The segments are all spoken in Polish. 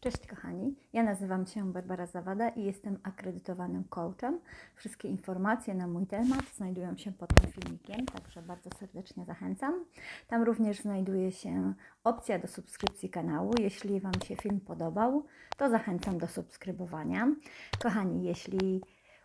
Cześć kochani, ja nazywam się Barbara Zawada i jestem akredytowanym coachem. Wszystkie informacje na mój temat znajdują się pod tym filmikiem, także bardzo serdecznie zachęcam. Tam również znajduje się opcja do subskrypcji kanału. Jeśli Wam się film podobał, to zachęcam do subskrybowania. Kochani, jeśli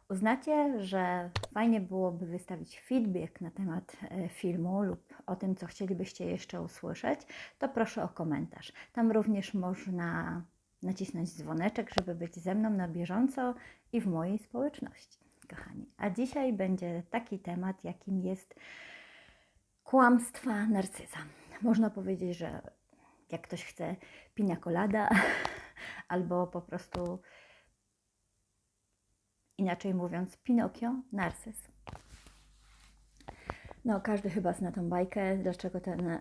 uznacie, że fajnie byłoby wystawić feedback na temat e, filmu lub o tym, co chcielibyście jeszcze usłyszeć, to proszę o komentarz. Tam również można nacisnąć dzwoneczek, żeby być ze mną na bieżąco i w mojej społeczności, kochani. A dzisiaj będzie taki temat, jakim jest kłamstwa narcyza. Można powiedzieć, że jak ktoś chce pinia colada albo po prostu inaczej mówiąc Pinokio, narcyz. No, każdy chyba zna tą bajkę, dlaczego ten e,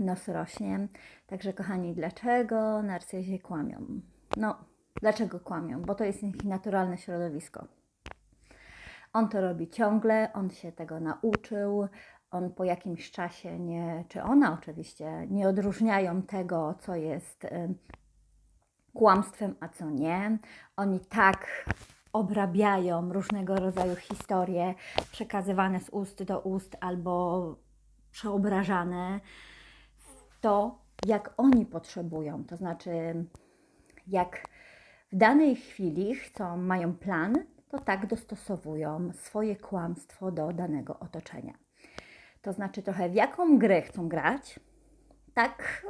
nos rośnie. Także, kochani, dlaczego narcyzie kłamią? No, dlaczego kłamią? Bo to jest ich naturalne środowisko. On to robi ciągle, on się tego nauczył, on po jakimś czasie nie, czy ona oczywiście, nie odróżniają tego, co jest y, kłamstwem, a co nie. Oni tak obrabiają różnego rodzaju historie przekazywane z ust do ust albo przeobrażane w to, jak oni potrzebują. To znaczy, jak w danej chwili chcą, mają plan, to tak dostosowują swoje kłamstwo do danego otoczenia. To znaczy, trochę w jaką grę chcą grać, tak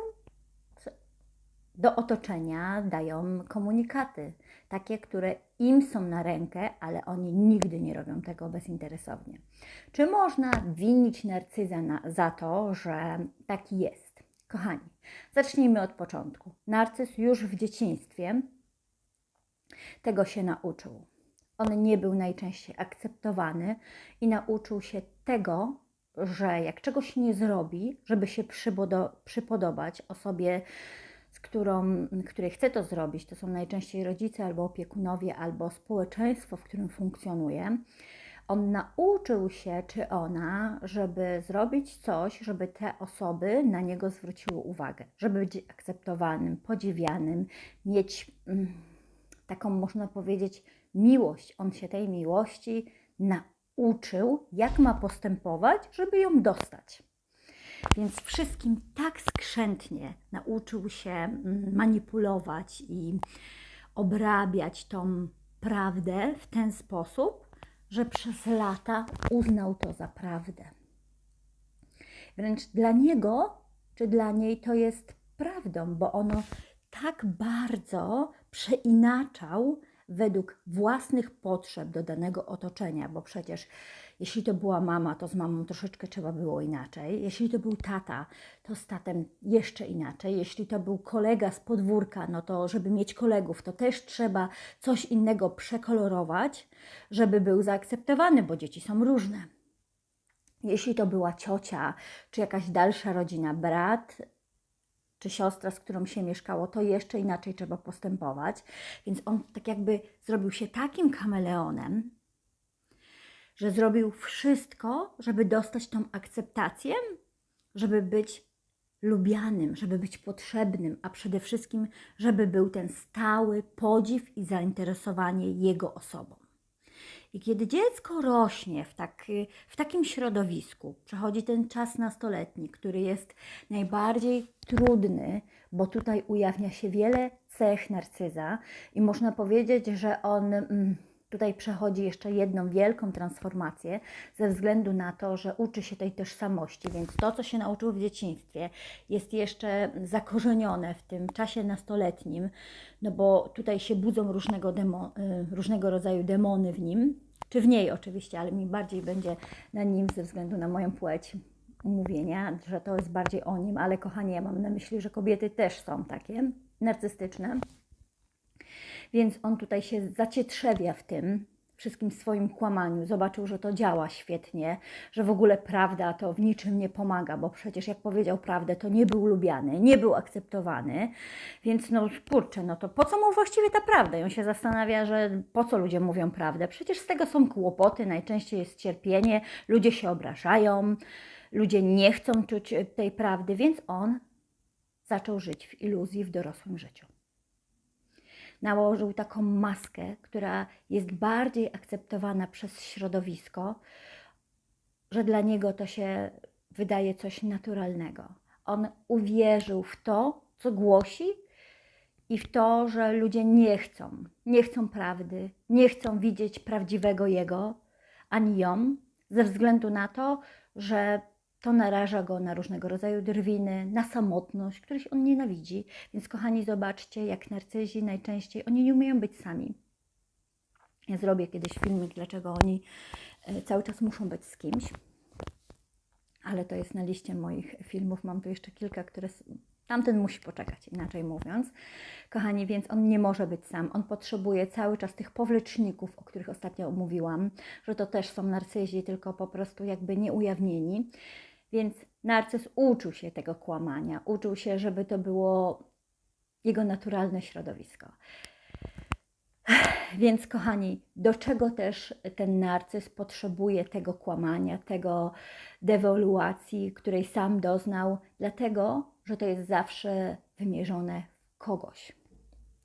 do otoczenia dają komunikaty, takie, które im są na rękę, ale oni nigdy nie robią tego bezinteresownie. Czy można winić narcyza na, za to, że taki jest? Kochani, zacznijmy od początku. Narcyz już w dzieciństwie tego się nauczył. On nie był najczęściej akceptowany i nauczył się tego, że jak czegoś nie zrobi, żeby się przypodobać osobie, z którą, której chce to zrobić, to są najczęściej rodzice albo opiekunowie, albo społeczeństwo, w którym funkcjonuje, on nauczył się, czy ona, żeby zrobić coś, żeby te osoby na niego zwróciły uwagę, żeby być akceptowanym, podziwianym, mieć mm, taką, można powiedzieć, miłość. On się tej miłości nauczył, jak ma postępować, żeby ją dostać. Więc wszystkim tak skrzętnie nauczył się mm, manipulować i obrabiać tą prawdę w ten sposób, że przez lata uznał to za prawdę. Wręcz dla niego czy dla niej to jest prawdą, bo ono tak bardzo przeinaczał według własnych potrzeb do danego otoczenia, bo przecież jeśli to była mama, to z mamą troszeczkę trzeba było inaczej. Jeśli to był tata, to z tatem jeszcze inaczej. Jeśli to był kolega z podwórka, no to żeby mieć kolegów, to też trzeba coś innego przekolorować, żeby był zaakceptowany, bo dzieci są różne. Jeśli to była ciocia, czy jakaś dalsza rodzina, brat, czy siostra, z którą się mieszkało, to jeszcze inaczej trzeba postępować. Więc on tak jakby zrobił się takim kameleonem, że zrobił wszystko, żeby dostać tą akceptację, żeby być lubianym, żeby być potrzebnym, a przede wszystkim, żeby był ten stały podziw i zainteresowanie jego osobą. I kiedy dziecko rośnie w, tak, w takim środowisku, przechodzi ten czas nastoletni, który jest najbardziej trudny, bo tutaj ujawnia się wiele cech narcyza i można powiedzieć, że on. Mm, tutaj przechodzi jeszcze jedną wielką transformację ze względu na to, że uczy się tej tożsamości, więc to, co się nauczył w dzieciństwie, jest jeszcze zakorzenione w tym czasie nastoletnim, no bo tutaj się budzą różnego, demo, y, różnego rodzaju demony w nim, czy w niej oczywiście, ale mi bardziej będzie na nim ze względu na moją płeć mówienia, że to jest bardziej o nim, ale kochanie, ja mam na myśli, że kobiety też są takie narcystyczne. Więc on tutaj się zacietrzewia w tym wszystkim swoim kłamaniu. Zobaczył, że to działa świetnie, że w ogóle prawda to w niczym nie pomaga, bo przecież jak powiedział prawdę, to nie był lubiany, nie był akceptowany. Więc no kurczę, no to po co mu właściwie ta prawda? I on się zastanawia, że po co ludzie mówią prawdę? Przecież z tego są kłopoty, najczęściej jest cierpienie, ludzie się obrażają, ludzie nie chcą czuć tej prawdy, więc on zaczął żyć w iluzji w dorosłym życiu. Nałożył taką maskę, która jest bardziej akceptowana przez środowisko, że dla niego to się wydaje coś naturalnego. On uwierzył w to, co głosi i w to, że ludzie nie chcą, nie chcą prawdy, nie chcą widzieć prawdziwego jego, ani ją, ze względu na to, że to naraża go na różnego rodzaju drwiny, na samotność, której on nienawidzi. Więc kochani, zobaczcie, jak narcyzi najczęściej, oni nie umieją być sami. Ja zrobię kiedyś filmik, dlaczego oni e, cały czas muszą być z kimś. Ale to jest na liście moich filmów. Mam tu jeszcze kilka, które Tamten musi poczekać, inaczej mówiąc. Kochani, więc on nie może być sam. On potrzebuje cały czas tych powleczników, o których ostatnio mówiłam, że to też są narcyzi, tylko po prostu jakby nieujawnieni. Więc narcyz uczył się tego kłamania, uczył się, żeby to było jego naturalne środowisko. Więc, kochani, do czego też ten narcyz potrzebuje tego kłamania, tego dewaluacji, której sam doznał? Dlatego, że to jest zawsze wymierzone w kogoś.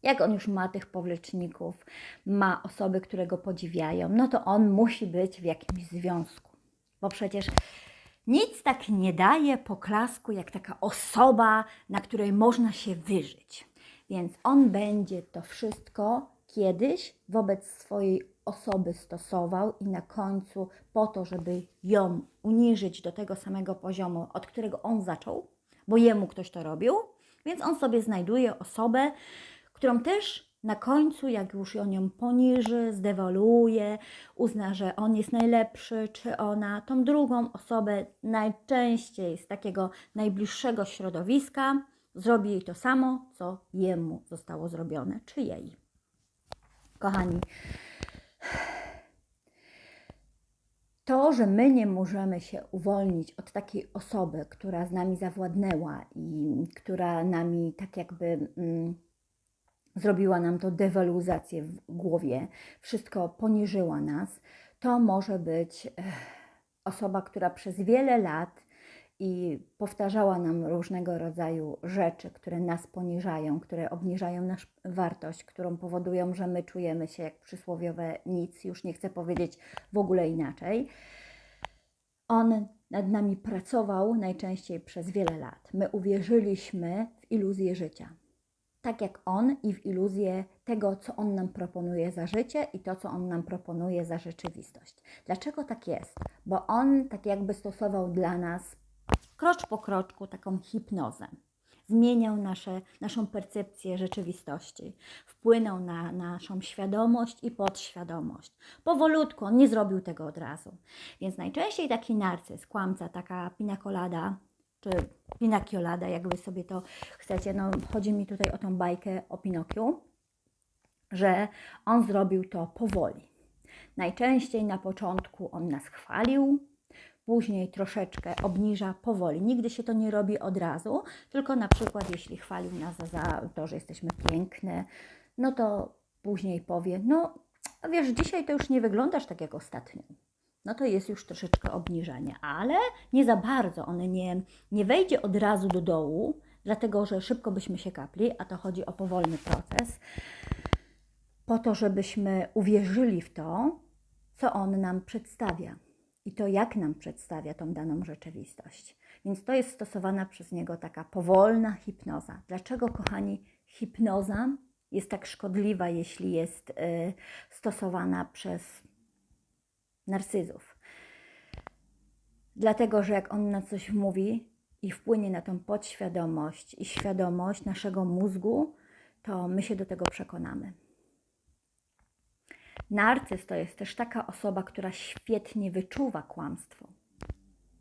Jak on już ma tych powleczników, ma osoby, które go podziwiają, no to on musi być w jakimś związku. Bo przecież nic tak nie daje poklasku, jak taka osoba, na której można się wyżyć. Więc on będzie to wszystko kiedyś wobec swojej osoby stosował i na końcu po to, żeby ją uniżyć do tego samego poziomu, od którego on zaczął, bo jemu ktoś to robił, więc on sobie znajduje osobę, którą też na końcu, jak już on ją poniży, zdewoluuje, uzna, że on jest najlepszy, czy ona, tą drugą osobę najczęściej z takiego najbliższego środowiska zrobi jej to samo, co jemu zostało zrobione, czy jej. Kochani, to, że my nie możemy się uwolnić od takiej osoby, która z nami zawładnęła i która nami tak jakby mm, zrobiła nam to dewaluzację w głowie, wszystko poniżyła nas, to może być osoba, która przez wiele lat i powtarzała nam różnego rodzaju rzeczy, które nas poniżają, które obniżają naszą wartość, którą powodują, że my czujemy się jak przysłowiowe nic, już nie chcę powiedzieć w ogóle inaczej. On nad nami pracował najczęściej przez wiele lat. My uwierzyliśmy w iluzję życia. Tak jak on i w iluzję tego, co on nam proponuje za życie i to, co on nam proponuje za rzeczywistość. Dlaczego tak jest? Bo on tak jakby stosował dla nas krocz po kroczku taką hipnozę. Zmieniał nasze, naszą percepcję rzeczywistości, wpłynął na naszą świadomość i podświadomość. Powolutku, on nie zrobił tego od razu. Więc najczęściej taki narcyz, kłamca, taka pinakolada, czy pinakiolada, jak wy sobie to chcecie, no chodzi mi tutaj o tą bajkę o Pinokiu, że on zrobił to powoli. Najczęściej na początku on nas chwalił, później troszeczkę obniża powoli. Nigdy się to nie robi od razu, tylko na przykład jeśli chwalił nas za to, że jesteśmy piękne, no to później powie, no wiesz, dzisiaj to już nie wyglądasz tak jak ostatnio. No to jest już troszeczkę obniżenie, ale nie za bardzo. On nie, nie wejdzie od razu do dołu, dlatego że szybko byśmy się kapli, a to chodzi o powolny proces, po to, żebyśmy uwierzyli w to, co on nam przedstawia i to, jak nam przedstawia tą daną rzeczywistość. Więc to jest stosowana przez niego taka powolna hipnoza. Dlaczego, kochani, hipnoza jest tak szkodliwa, jeśli jest y, stosowana przez narcyzów? Dlatego, że jak on na coś mówi i wpłynie na tą podświadomość i świadomość naszego mózgu, to my się do tego przekonamy. Narcyz to jest też taka osoba, która świetnie wyczuwa kłamstwo.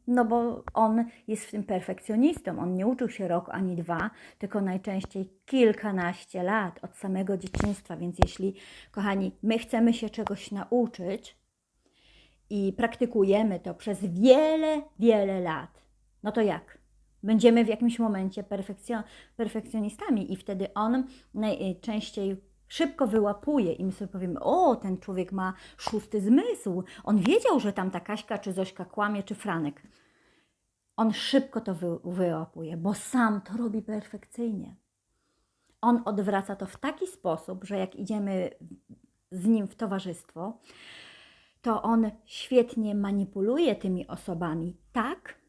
No bo on jest w tym perfekcjonistą. On nie uczył się rok ani dwa, tylko najczęściej kilkanaście lat od samego dzieciństwa. Więc jeśli, kochani, my chcemy się czegoś nauczyć i praktykujemy to przez wiele, wiele lat, no to jak? Będziemy w jakimś momencie perfekcjonistami i wtedy on najczęściej szybko wyłapuje i my sobie powiemy, o, ten człowiek ma szósty zmysł. On wiedział, że tam ta Kaśka czy Zośka kłamie, czy Franek. On szybko to wy, wyłapuje, bo sam to robi perfekcyjnie. On odwraca to w taki sposób, że jak idziemy z nim w towarzystwo, to on świetnie manipuluje tymi osobami tak,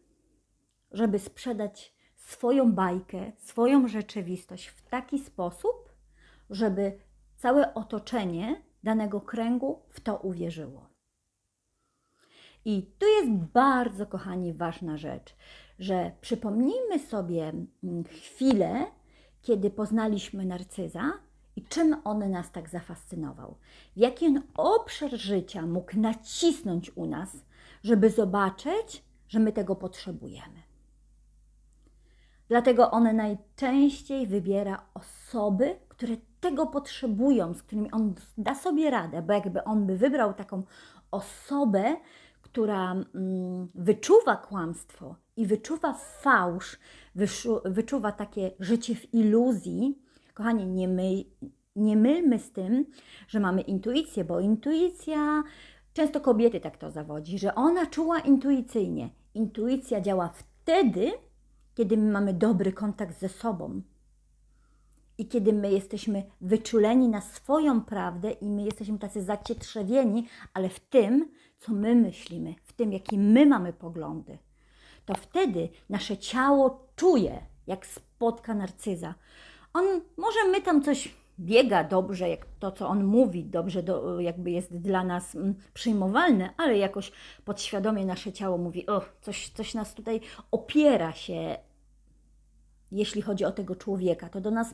żeby sprzedać swoją bajkę, swoją rzeczywistość w taki sposób, żeby całe otoczenie danego kręgu w to uwierzyło. I tu jest bardzo, kochani, ważna rzecz, że przypomnijmy sobie mm, chwilę, kiedy poznaliśmy narcyza i czym on nas tak zafascynował. W jaki on obszar życia mógł nacisnąć u nas, żeby zobaczyć, że my tego potrzebujemy. Dlatego on najczęściej wybiera osoby, które tego potrzebują, z którymi on da sobie radę, bo jakby on by wybrał taką osobę, która mm, wyczuwa kłamstwo i wyczuwa fałsz, wyczuwa takie życie w iluzji, kochani, nie, nie mylmy z tym, że mamy intuicję, bo intuicja, często kobiety tak to zawodzi, że ona czuła intuicyjnie. Intuicja działa wtedy, kiedy my mamy dobry kontakt ze sobą. I kiedy my jesteśmy wyczuleni na swoją prawdę i my jesteśmy tacy zacietrzewieni, ale w tym, co my myślimy, w tym, jakie my mamy poglądy, to wtedy nasze ciało czuje, jak spotka narcyza. On może my tam coś biega dobrze, jak to, co on mówi, dobrze do, jakby jest dla nas mm, przyjmowalne, ale jakoś podświadomie nasze ciało mówi, o, coś, coś nas tutaj opiera się, jeśli chodzi o tego człowieka. To do nas,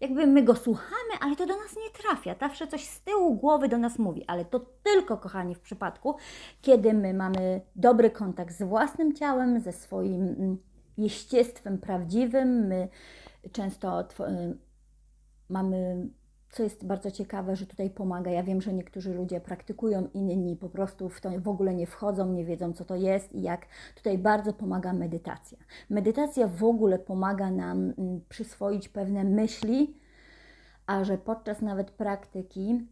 jakby my go słuchamy, ale to do nas nie trafia. Zawsze coś z tyłu głowy do nas mówi, ale to tylko, kochani, w przypadku, kiedy my mamy dobry kontakt z własnym ciałem, ze swoim jestestwem prawdziwym, my często y, mamy, co jest bardzo ciekawe, że tutaj pomaga. Ja wiem, że niektórzy ludzie praktykują, inni po prostu w to w ogóle nie wchodzą, nie wiedzą, co to jest i jak tutaj bardzo pomaga medytacja. Medytacja w ogóle pomaga nam mm, przyswoić pewne myśli, a że podczas nawet praktyki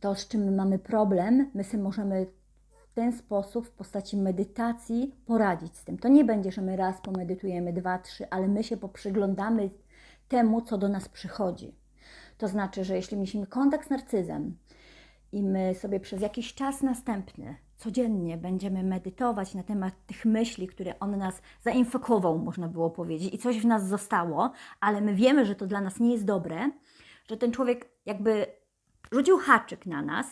to, z czym my mamy problem, my sobie możemy ten sposób, w postaci medytacji, poradzić z tym. To nie będzie, że my raz pomedytujemy, dwa, trzy, ale my się poprzyglądamy temu, co do nas przychodzi. To znaczy, że jeśli mieliśmy kontakt z narcyzem i my sobie przez jakiś czas następny codziennie będziemy medytować na temat tych myśli, które on nas zainfekował, można było powiedzieć, i coś w nas zostało, ale my wiemy, że to dla nas nie jest dobre, że ten człowiek jakby rzucił haczyk na nas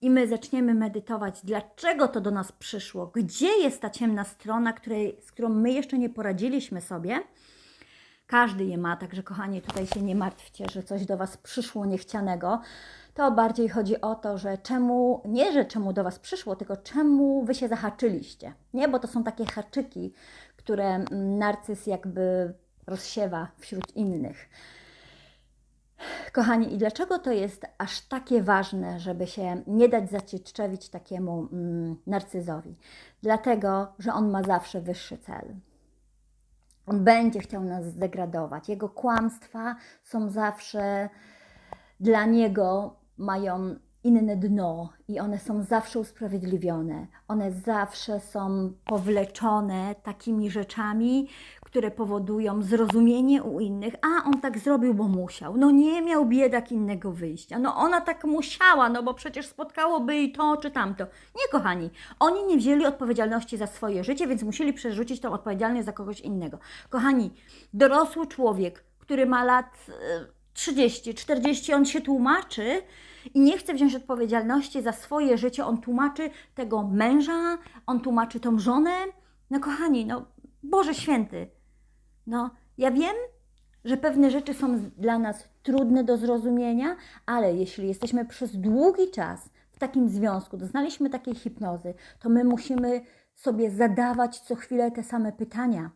i my zaczniemy medytować, dlaczego to do nas przyszło, gdzie jest ta ciemna strona, której, z którą my jeszcze nie poradziliśmy sobie, każdy je ma, także kochani, tutaj się nie martwcie, że coś do Was przyszło niechcianego. To bardziej chodzi o to, że czemu, nie że czemu do Was przyszło, tylko czemu Wy się zahaczyliście. Nie, bo to są takie haczyki, które mm, narcyz jakby rozsiewa wśród innych. Kochani, i dlaczego to jest aż takie ważne, żeby się nie dać zacieczewić takiemu mm, narcyzowi? Dlatego, że on ma zawsze wyższy cel. On będzie chciał nas zdegradować. Jego kłamstwa są zawsze dla niego, mają inne dno i one są zawsze usprawiedliwione. One zawsze są powleczone takimi rzeczami, które powodują zrozumienie u innych. A on tak zrobił, bo musiał. No nie miał biedak innego wyjścia. No ona tak musiała, no bo przecież spotkałoby i to czy tamto. Nie, kochani. Oni nie wzięli odpowiedzialności za swoje życie, więc musieli przerzucić tą odpowiedzialność za kogoś innego. Kochani, dorosły człowiek, który ma lat 30, e, 40, on się tłumaczy, i nie chce wziąć odpowiedzialności za swoje życie. On tłumaczy tego męża, on tłumaczy tą żonę. No kochani, no Boże Święty, no ja wiem, że pewne rzeczy są dla nas trudne do zrozumienia, ale jeśli jesteśmy przez długi czas w takim związku, doznaliśmy takiej hipnozy, to my musimy sobie zadawać co chwilę te same pytania.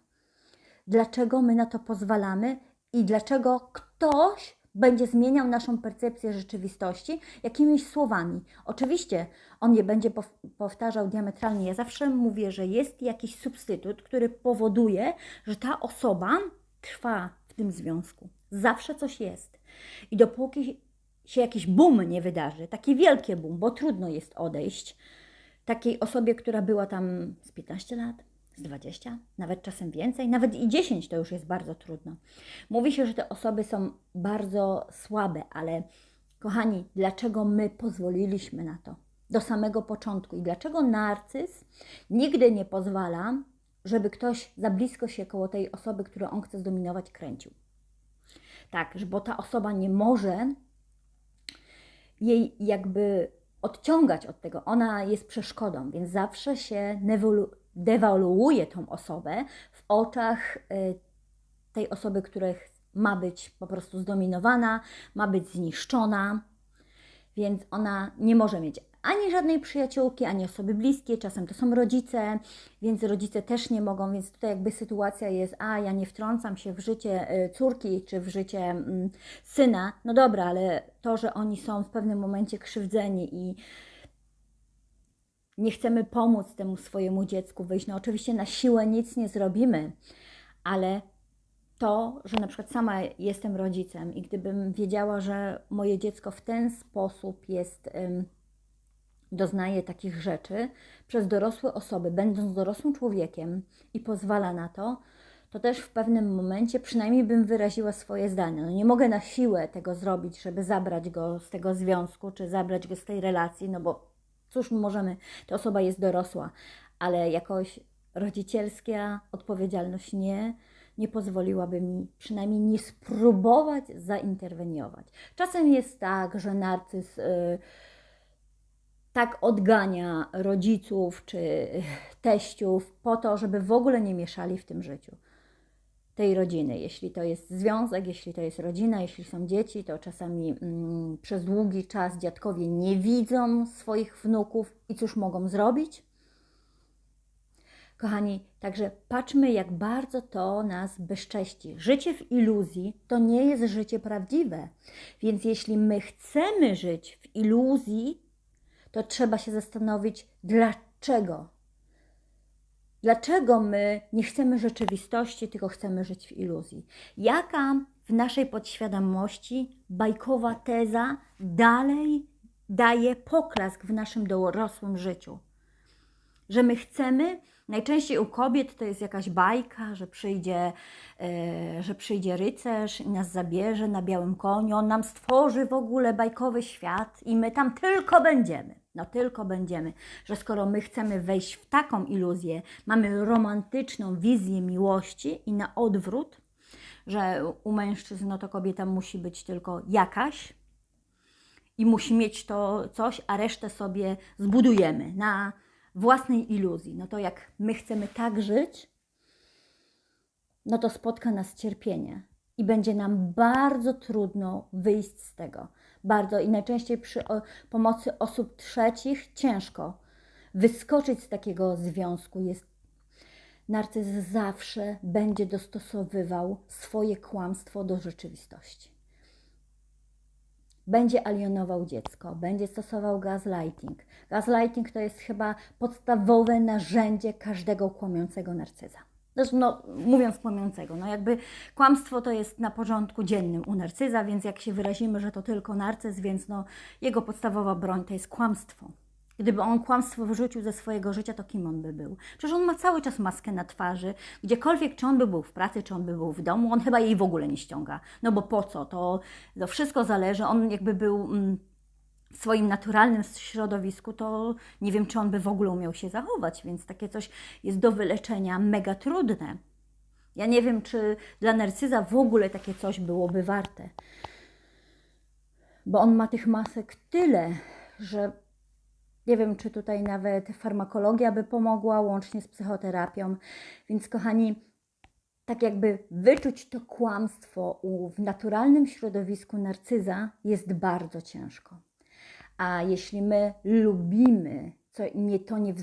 Dlaczego my na to pozwalamy i dlaczego ktoś będzie zmieniał naszą percepcję rzeczywistości jakimiś słowami. Oczywiście on nie będzie powtarzał diametralnie. Ja zawsze mówię, że jest jakiś substytut, który powoduje, że ta osoba trwa w tym związku. Zawsze coś jest. I dopóki się jakiś boom nie wydarzy, taki wielkie boom, bo trudno jest odejść takiej osobie, która była tam z 15 lat, z 20, nawet czasem więcej, nawet i 10 to już jest bardzo trudno. Mówi się, że te osoby są bardzo słabe, ale kochani, dlaczego my pozwoliliśmy na to do samego początku i dlaczego narcyz nigdy nie pozwala, żeby ktoś za blisko się koło tej osoby, którą on chce zdominować, kręcił? Tak, bo ta osoba nie może jej jakby odciągać od tego. Ona jest przeszkodą, więc zawsze się dewaluuje tą osobę w oczach y, tej osoby, która ma być po prostu zdominowana, ma być zniszczona, więc ona nie może mieć ani żadnej przyjaciółki, ani osoby bliskie, czasem to są rodzice, więc rodzice też nie mogą, więc tutaj jakby sytuacja jest, a ja nie wtrącam się w życie y, córki czy w życie mm, syna, no dobra, ale to, że oni są w pewnym momencie krzywdzeni i nie chcemy pomóc temu swojemu dziecku wyjść, no oczywiście na siłę nic nie zrobimy, ale to, że na przykład sama jestem rodzicem i gdybym wiedziała, że moje dziecko w ten sposób jest doznaje takich rzeczy przez dorosłe osoby, będąc dorosłym człowiekiem i pozwala na to, to też w pewnym momencie przynajmniej bym wyraziła swoje zdanie. No nie mogę na siłę tego zrobić, żeby zabrać go z tego związku, czy zabrać go z tej relacji, no bo cóż możemy, ta osoba jest dorosła, ale jakoś rodzicielska odpowiedzialność nie, nie pozwoliłaby mi przynajmniej nie spróbować zainterweniować. Czasem jest tak, że narcyz. Yy, tak odgania rodziców czy teściów po to, żeby w ogóle nie mieszali w tym życiu tej rodziny. Jeśli to jest związek, jeśli to jest rodzina, jeśli są dzieci, to czasami mm, przez długi czas dziadkowie nie widzą swoich wnuków i cóż mogą zrobić? Kochani, także patrzmy, jak bardzo to nas bezcześci. Życie w iluzji to nie jest życie prawdziwe. Więc jeśli my chcemy żyć w iluzji, to trzeba się zastanowić, dlaczego. Dlaczego my nie chcemy rzeczywistości, tylko chcemy żyć w iluzji? Jaka w naszej podświadomości bajkowa teza dalej daje poklask w naszym dorosłym życiu? Że my chcemy Najczęściej u kobiet to jest jakaś bajka, że przyjdzie, e, że przyjdzie rycerz i nas zabierze na białym koniu, on nam stworzy w ogóle bajkowy świat i my tam tylko będziemy. No tylko będziemy, że skoro my chcemy wejść w taką iluzję, mamy romantyczną wizję miłości i na odwrót, że u mężczyzn no to kobieta musi być tylko jakaś i musi mieć to coś, a resztę sobie zbudujemy na własnej iluzji. No to jak my chcemy tak żyć, no to spotka nas cierpienie i będzie nam bardzo trudno wyjść z tego. Bardzo i najczęściej przy pomocy osób trzecich ciężko wyskoczyć z takiego związku. Jest narcyz zawsze będzie dostosowywał swoje kłamstwo do rzeczywistości będzie alienował dziecko, będzie stosował gaslighting. Gaslighting to jest chyba podstawowe narzędzie każdego kłamiącego narcyza. Zresztą, no, mówiąc kłamiącego, no jakby kłamstwo to jest na porządku dziennym u narcyza, więc jak się wyrazimy, że to tylko narcyz, więc no, jego podstawowa broń to jest kłamstwo. Gdyby on kłamstwo wyrzucił ze swojego życia, to kim on by był? Przecież on ma cały czas maskę na twarzy. Gdziekolwiek, czy on by był w pracy, czy on by był w domu, on chyba jej w ogóle nie ściąga. No bo po co? To, to wszystko zależy. On jakby był mm, w swoim naturalnym środowisku, to nie wiem, czy on by w ogóle umiał się zachować, więc takie coś jest do wyleczenia mega trudne. Ja nie wiem, czy dla narcyza w ogóle takie coś byłoby warte. Bo on ma tych masek tyle, że nie wiem, czy tutaj nawet farmakologia by pomogła, łącznie z psychoterapią. Więc, kochani, tak jakby wyczuć to kłamstwo w naturalnym środowisku narcyza jest bardzo ciężko. A jeśli my lubimy, co nie, to nie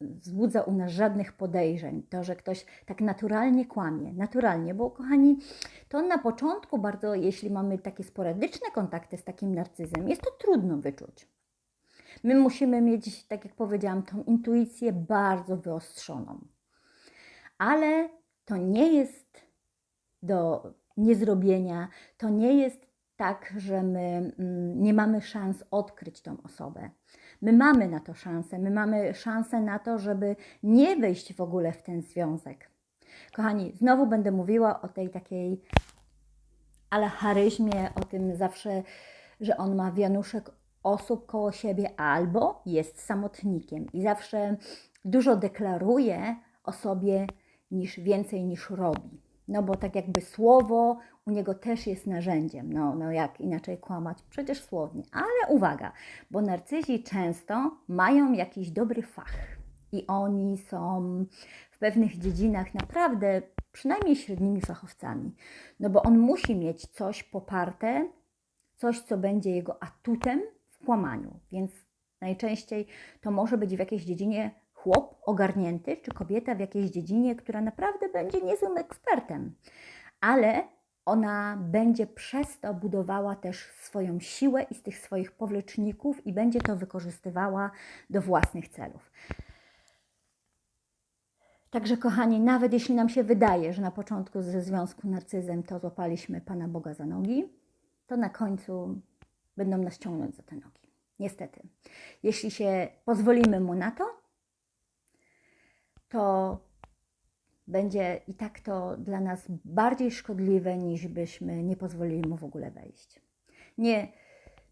wzbudza, u nas żadnych podejrzeń, to, że ktoś tak naturalnie kłamie, naturalnie, bo kochani, to na początku bardzo, jeśli mamy takie sporadyczne kontakty z takim narcyzem, jest to trudno wyczuć. My musimy mieć, tak jak powiedziałam, tą intuicję bardzo wyostrzoną. Ale to nie jest do niezrobienia, to nie jest tak, że my mm, nie mamy szans odkryć tą osobę. My mamy na to szansę, my mamy szansę na to, żeby nie wejść w ogóle w ten związek. Kochani, znowu będę mówiła o tej takiej ale charyzmie, o tym zawsze, że on ma wianuszek osób koło siebie albo jest samotnikiem i zawsze dużo deklaruje o sobie niż więcej niż robi. No bo tak jakby słowo u niego też jest narzędziem. No, no jak inaczej kłamać? Przecież słownie. Ale uwaga, bo narcyzi często mają jakiś dobry fach i oni są w pewnych dziedzinach naprawdę przynajmniej średnimi fachowcami. No bo on musi mieć coś poparte, coś, co będzie jego atutem w kłamaniu. Więc najczęściej to może być w jakiejś dziedzinie chłop ogarnięty, czy kobieta w jakiejś dziedzinie, która naprawdę będzie niezłym ekspertem. Ale ona będzie przez to budowała też swoją siłę i z tych swoich powleczników i będzie to wykorzystywała do własnych celów. Także, kochani, nawet jeśli nam się wydaje, że na początku ze związku narcyzem to złapaliśmy Pana Boga za nogi, to na końcu będą nas ciągnąć za te nogi. Niestety. Jeśli się pozwolimy mu na to, to będzie i tak to dla nas bardziej szkodliwe, niż byśmy nie pozwolili mu w ogóle wejść. Nie,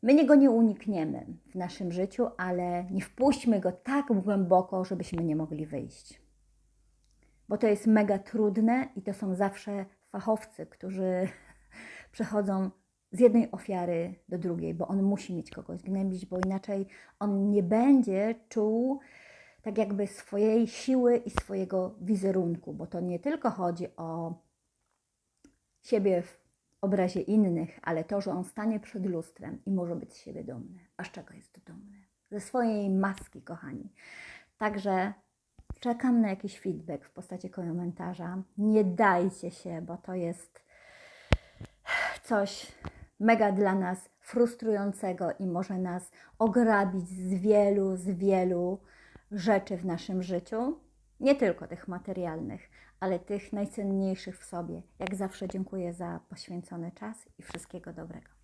my niego nie unikniemy w naszym życiu, ale nie wpuśćmy go tak głęboko, żebyśmy nie mogli wyjść. Bo to jest mega trudne i to są zawsze fachowcy, którzy przechodzą z jednej ofiary do drugiej, bo on musi mieć kogoś gnębić, bo inaczej on nie będzie czuł tak jakby swojej siły i swojego wizerunku, bo to nie tylko chodzi o siebie w obrazie innych, ale to, że on stanie przed lustrem i może być z siebie dumny. A z czego jest dumny? Ze swojej maski, kochani. Także czekam na jakiś feedback w postaci komentarza. Nie dajcie się, bo to jest coś mega dla nas frustrującego i może nas ograbić z wielu, z wielu rzeczy w naszym życiu. Nie tylko tych materialnych, ale tych najcenniejszych w sobie. Jak zawsze dziękuję za poświęcony czas i wszystkiego dobrego.